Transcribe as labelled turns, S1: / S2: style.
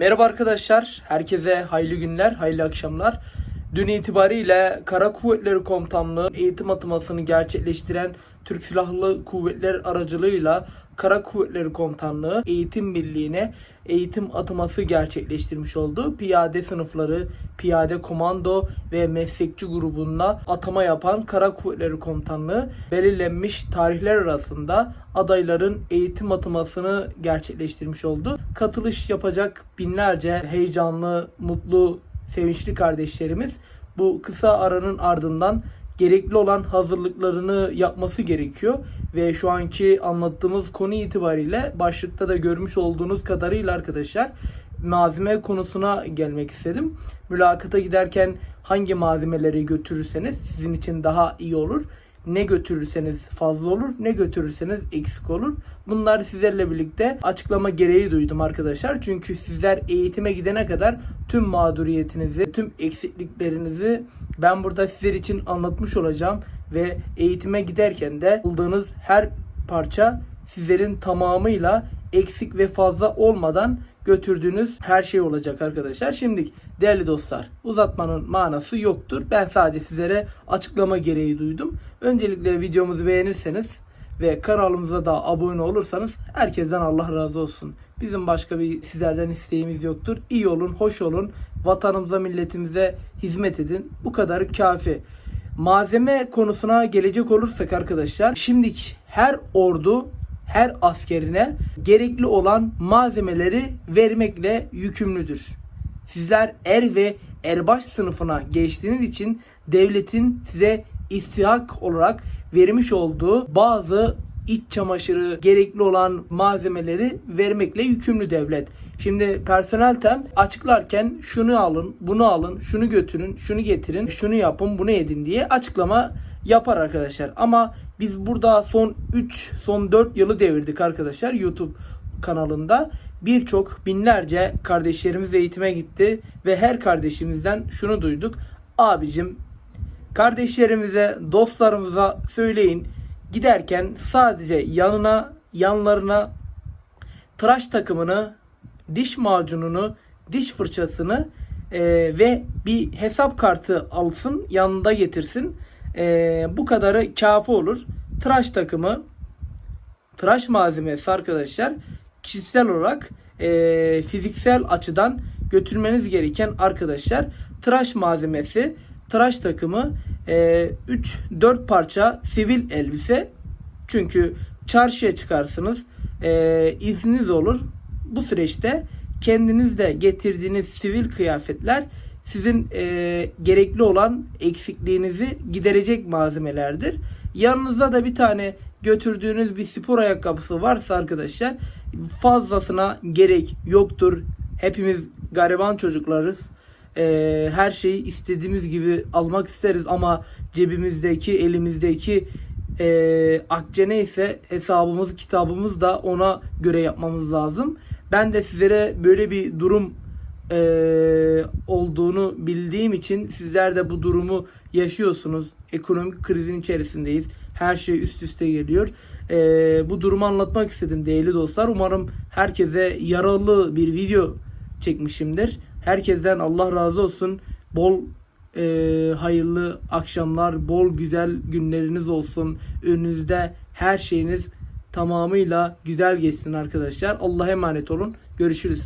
S1: Merhaba arkadaşlar, herkese hayırlı günler, hayırlı akşamlar. Dün itibariyle Kara Kuvvetleri Komutanlığı eğitim atamasını gerçekleştiren Türk Silahlı Kuvvetler aracılığıyla Kara Kuvvetleri Komutanlığı Eğitim Birliği'ne eğitim ataması gerçekleştirmiş oldu. Piyade sınıfları, piyade komando ve meslekçi grubunda atama yapan Kara Kuvvetleri Komutanlığı belirlenmiş tarihler arasında adayların eğitim atamasını gerçekleştirmiş oldu. Katılış yapacak binlerce heyecanlı, mutlu, sevinçli kardeşlerimiz bu kısa aranın ardından gerekli olan hazırlıklarını yapması gerekiyor ve şu anki anlattığımız konu itibariyle başlıkta da görmüş olduğunuz kadarıyla arkadaşlar malzeme konusuna gelmek istedim. Mülakata giderken hangi malzemeleri götürürseniz sizin için daha iyi olur. Ne götürürseniz fazla olur, ne götürürseniz eksik olur. Bunları sizlerle birlikte açıklama gereği duydum arkadaşlar. Çünkü sizler eğitime gidene kadar tüm mağduriyetinizi, tüm eksikliklerinizi ben burada sizler için anlatmış olacağım ve eğitime giderken de aldığınız her parça sizlerin tamamıyla eksik ve fazla olmadan götürdüğünüz her şey olacak arkadaşlar. Şimdi değerli dostlar uzatmanın manası yoktur. Ben sadece sizlere açıklama gereği duydum. Öncelikle videomuzu beğenirseniz ve kanalımıza da abone olursanız herkesten Allah razı olsun. Bizim başka bir sizlerden isteğimiz yoktur. İyi olun, hoş olun. Vatanımıza, milletimize hizmet edin. Bu kadar kafi. Malzeme konusuna gelecek olursak arkadaşlar, şimdiki her ordu her askerine gerekli olan malzemeleri vermekle yükümlüdür. Sizler er ve erbaş sınıfına geçtiğiniz için devletin size istihak olarak vermiş olduğu bazı iç çamaşırı gerekli olan malzemeleri vermekle yükümlü devlet. Şimdi personel tem açıklarken şunu alın, bunu alın, şunu götürün, şunu getirin, şunu yapın, bunu edin diye açıklama yapar arkadaşlar. Ama biz burada son 3, son 4 yılı devirdik arkadaşlar YouTube kanalında. Birçok binlerce kardeşlerimiz eğitime gitti ve her kardeşimizden şunu duyduk. Abicim kardeşlerimize, dostlarımıza söyleyin. Giderken sadece yanına, yanlarına tıraş takımını, diş macununu, diş fırçasını e, ve bir hesap kartı alsın, yanında getirsin. E, bu kadarı kafi olur. Tıraş takımı, tıraş malzemesi arkadaşlar kişisel olarak e, fiziksel açıdan götürmeniz gereken arkadaşlar tıraş malzemesi, tıraş takımı, e, 3-4 parça sivil elbise. Çünkü çarşıya çıkarsınız, e, izniniz olur. Bu süreçte kendiniz de getirdiğiniz sivil kıyafetler sizin e, gerekli olan eksikliğinizi giderecek malzemelerdir. Yanınızda da bir tane götürdüğünüz bir spor ayakkabısı varsa arkadaşlar fazlasına gerek yoktur. Hepimiz gariban çocuklarız. Ee, her şeyi istediğimiz gibi almak isteriz ama cebimizdeki, elimizdeki e, akçe neyse hesabımız, kitabımız da ona göre yapmamız lazım. Ben de sizlere böyle bir durum e, olduğunu bildiğim için sizler de bu durumu yaşıyorsunuz. Ekonomik krizin içerisindeyiz. Her şey üst üste geliyor. E, bu durumu anlatmak istedim değerli dostlar. Umarım herkese yaralı bir video çekmişimdir. Herkesten Allah razı olsun. Bol e, hayırlı akşamlar, bol güzel günleriniz olsun. Önünüzde her şeyiniz tamamıyla güzel geçsin arkadaşlar. Allah'a emanet olun. Görüşürüz.